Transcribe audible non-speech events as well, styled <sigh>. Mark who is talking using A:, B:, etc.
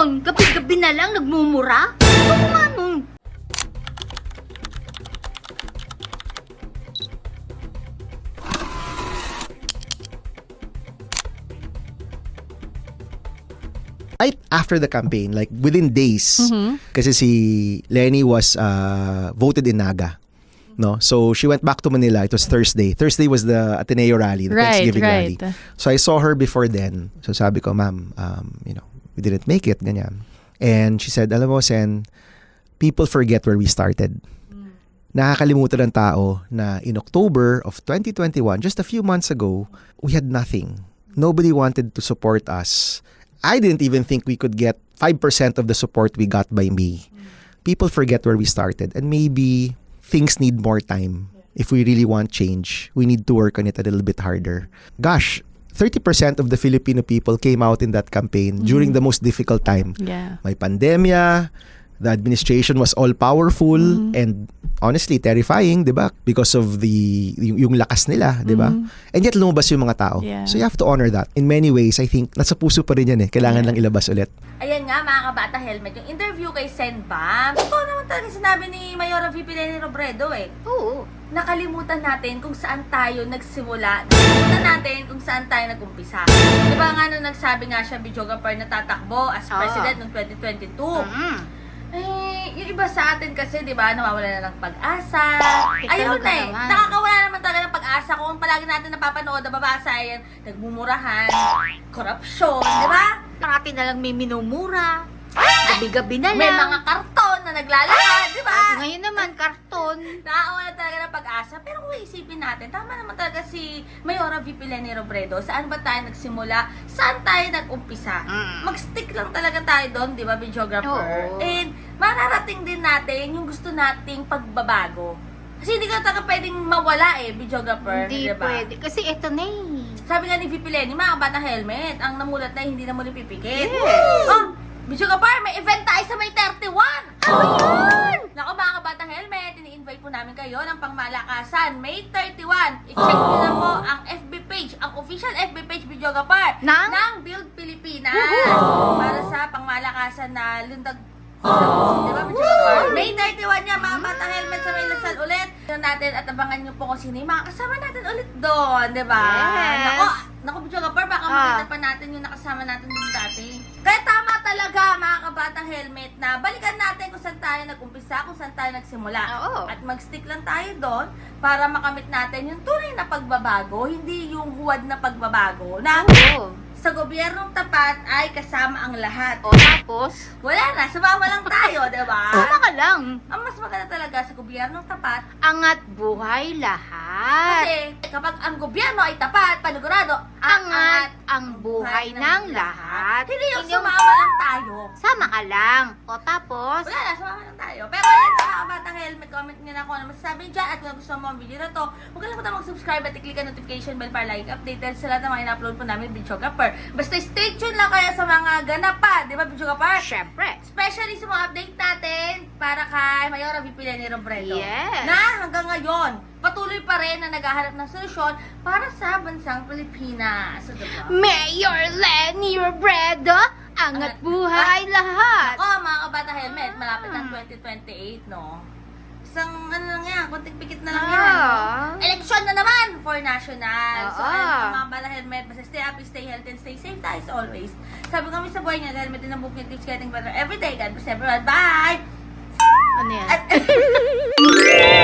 A: nun? Gabi-gabi na lang, nagmumura? Ano nga nun?
B: right after the campaign, like within days,
A: Mm-hmm.
B: kasi si Lenny was uh, voted in Naga. No? So she went back to Manila. It was Thursday. Thursday was the Ateneo rally, the
C: Right,
B: Thanksgiving
C: right.
B: rally. So I saw her before then. So sabi ko, ma'am, um, you know, we didn't make it, ganyan. And she said, alam mo, Sen, people forget where we started. Nakakalimutan ng tao na in October of 2021, just a few months ago, we had nothing. Nobody wanted to support us. I didn't even think we could get 5% of the support we got by me. People forget where we started and maybe things need more time. If we really want change, we need to work on it a little bit harder. Gosh, 30% of the Filipino people came out in that campaign during the most difficult time
C: Yeah.
B: may pandemya, the administration was all powerful and honestly terrifying, 'di ba? Because of the yung, yung lakas nila, 'di ba? And yet lumabas yung mga tao.
C: Yeah.
B: So you have to honor that. In many ways, I think nasa puso pa rin yan eh. Kailangan lang ilabas ulit.
D: Ayan nga mga kabata helmet, yung interview kay Sen Bam. Totoo naman talaga sinabi ni Mayora VP Lenny Robredo eh.
A: Oo.
D: Nakalimutan natin kung saan tayo nagsimula. Nakalimutan natin kung saan tayo nagumpisa. Di ba nga nung nagsabi nga siya, videographer na tatakbo as
A: Oo.
D: president noong 2022.
A: Mm.
D: Eh, yung iba sa atin kasi, di ba, nawawala na ng pag-asa. Ayun
A: na
D: eh.
A: naman.
D: Nakakawala naman talaga ng pag-asa kung palagi natin napapanood na babasa yan, nagmumurahan, korupsyon, di ba?
A: Parati na lang may minumura. Gabi-gabi na lang.
D: May mga karton na naglalakad, di ba?
A: Ngayon naman, karton.
D: Nakakawala talaga ng pag-asa. Pero kung isipin natin, tama naman talaga si Mayora VP Lenny Robredo. Saan ba tayo nagsimula? Saan tayo nag-umpisa?
A: Mm.
D: Mag-stick lang talaga tayo doon, di ba, videographer?
A: Oo.
D: And mararating din natin yung gusto nating pagbabago. Kasi hindi ka talaga pwedeng mawala eh, videographer.
A: Hindi
D: di ba?
A: pwede. Kasi ito na eh.
D: Sabi nga ni VP Lenny, mga batang helmet, ang namulat na hindi na muli pipikit.
A: Yes.
D: Oh, videographer, kayo ng pangmalakasan, May 31. I-check nyo na po ang FB page, ang official FB page videographer
A: Ng?
D: ng Build Pilipinas. Para sa pangmalakasan na lundag Di ba, videographer? May 31 niya, mga batang helmet sa may Lasal ulit. Tignan natin at abangan niyo po kung sino yung mga kasama natin ulit doon, di ba?
A: Yes.
D: Nako, nako videographer, baka
A: Ah.
D: makita pa natin yung nakasama natin doon dati. Kaya tama talaga, mga kabatang helmet, na balikan natin saan tayo nag-umpisa, kung saan tayo nagsimula.
A: Oo.
D: At mag-stick lang tayo doon para makamit natin yung tunay na pagbabago, hindi yung huwad na pagbabago na
A: Oo.
D: sa gobyernong tapat ay kasama ang lahat.
A: O tapos,
D: Wala na, sumama lang tayo, di ba? <laughs>
A: sama ka lang.
D: Ang mas maganda talaga sa gobyernong tapat
A: Angat buhay lahat.
D: kasi kapag ang gobyerno ay tapat, panigurado,
A: Angat ang buhay ng lahat.
D: Hindi yung
A: Inyong-
D: sumama lang tayo.
A: Sama ka lang. O tapos,
D: Wala na, sumama lang tayo. Pero ayan, mga batang helmet, comment nyo na kung ano masasabi nyo dyan. At kung gusto mo ang video na to, huwag kalimutan mag-subscribe at i-click ang notification bell para like updated sa lahat ng mga in-upload po namin video kapar. Basta stay tuned lang kaya sa mga ganap pa, di ba video kapar?
A: syempre.
D: Especially sa mga update natin para kay Mayora VP Lenny Robredo.
A: Yes.
D: Na hanggang ngayon, patuloy pa rin na naghahanap ng solusyon para sa bansang Pilipinas. So, diba?
A: Mayor Lenny Robredo, angat
D: Angat-
A: buhay lahat.
D: Ako, mga kabata helmet, malapit ng 2028, no? Isang ano lang yan, kunting pikit na lang yan.
A: Ah.
D: Eleksyon na naman for national. So,
A: Oo.
D: ayun, mga kabata helmet, basta stay happy, stay healthy, and stay safe tayo as always. Sabi kami sa buhay niya, helmet din ang book niya, keeps getting better every day. God bless everyone. Bye! <laughs>